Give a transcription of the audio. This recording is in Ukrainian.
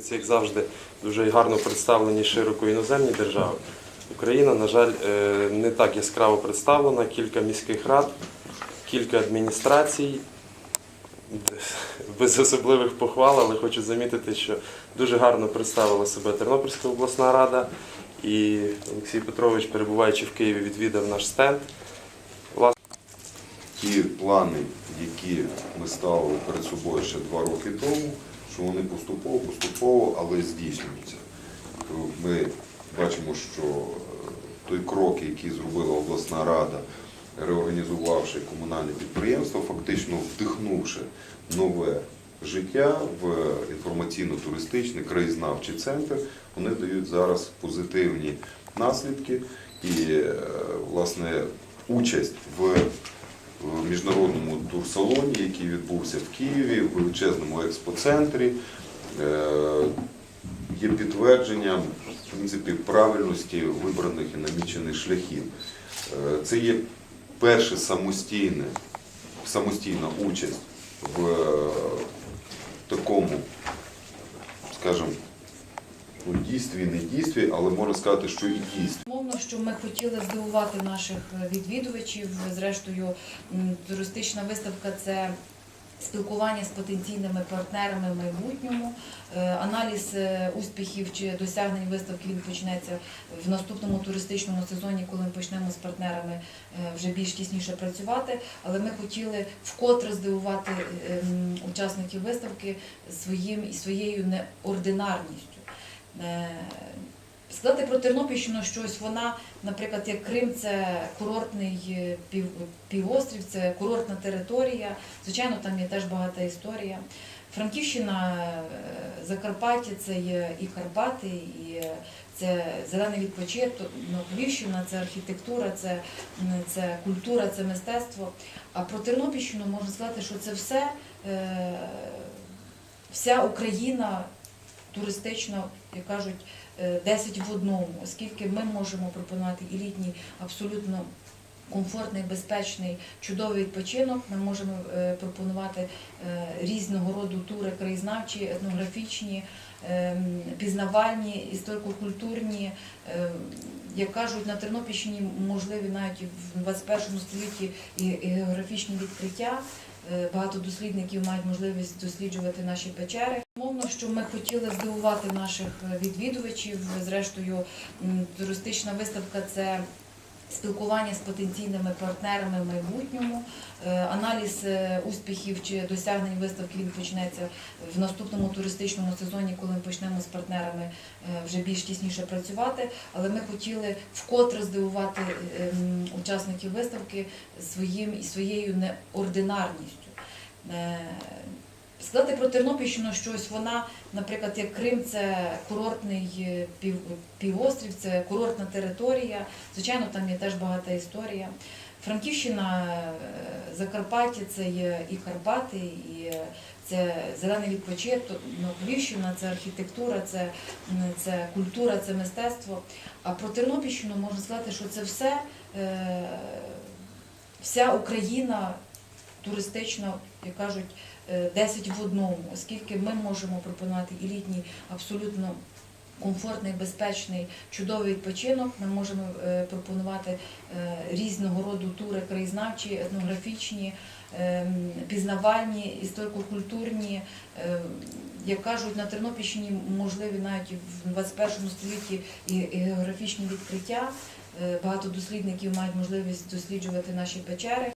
Це, як завжди, дуже гарно представлені широко іноземні держави. Україна, на жаль, е, не так яскраво представлена. Кілька міських рад, кілька адміністрацій. Без особливих похвал, але хочу замітити, що дуже гарно представила себе Тернопільська обласна рада. І Олексій Петрович, перебуваючи в Києві, відвідав наш стенд. ті плани, які ми ставили перед собою ще два роки тому, що вони поступово, поступово, але здійснюються. Ми бачимо, що е, той крок, який зробила обласна рада, реорганізувавши комунальне підприємство, фактично вдихнувши нове життя в інформаційно-туристичний краєзнавчий центр, вони дають зараз позитивні наслідки і, е, власне, участь в в міжнародному турсалоні, який відбувся в Києві, в величезному експоцентрі, е, є підтвердженням в принципі, правильності вибраних і намічених шляхів. Е, Це є перша самостійна, самостійна участь в е, такому, скажімо, ну, дійстві, не дійстві, але можна сказати, що і дійстві. Мовно, що ми хотіли здивувати наших відвідувачів. Зрештою, туристична виставка це спілкування з потенційними партнерами в майбутньому. Е, Аналіз е, успіхів чи досягнень виставки він почнеться в наступному туристичному сезоні, коли ми почнемо з партнерами е, вже більш тісніше працювати. Але ми хотіли вкотре здивувати учасників виставки своїм і своєю неординарністю. Е, Сказати про Тернопільщину щось, вона, наприклад, як Крим, це курортний е, пів, півострів, це курортна територія. Звичайно, там є теж багата історія. Франківщина, е, Закарпаття це є і Карпати, і це зелений відпочинок. Ну, Львівщина це архітектура, це, це культура, це мистецтво. А про Тернопільщину можна сказати, що це все, вся Україна туристична, як кажуть, е, 10 в одному, оскільки ми можемо пропонувати і літній абсолютно комфортний, безпечний, чудовий відпочинок. Ми можемо е, пропонувати е, різного роду тури краєзнавчі, етнографічні, е, пізнавальні, історико-культурні. Е, Як кажуть, на Тернопільщині можливі навіть в 21 столітті і географічні відкриття. Е, Багато дослідників мають можливість досліджувати наші печери. Мовно, що ми хотіли здивувати наших відвідувачів. Зрештою, туристична виставка це спілкування з потенційними партнерами в майбутньому. Е, Аналіз е, успіхів чи досягнень виставки він почнеться в наступному туристичному сезоні, коли ми почнемо з партнерами е, вже більш тісніше працювати. Але ми хотіли вкотре здивувати е, учасників виставки своїм і своєю неординарністю. Сказати про Тернопільщину щось, вона, наприклад, як Крим, це курортний е, пів, півострів, це курортна територія. Звичайно, там є теж багата історія. Франківщина, е, Закарпаття це є і Карпати, і е, це зелений відпочинок. Ну, Львівщина це архітектура, це, це культура, це мистецтво. А про Тернопільщину можна сказати, що це все, вся Україна туристична, як кажуть, е, 10 в одному, оскільки ми можемо пропонувати і літній абсолютно комфортний, безпечний, чудовий відпочинок. Ми можемо е, пропонувати е, різного роду тури краєзнавчі, етнографічні, е, пізнавальні, історико-культурні. Е, Як кажуть, на Тернопільщині можливі навіть в 21 столітті і географічні відкриття. Е, Багато дослідників мають можливість досліджувати наші печери.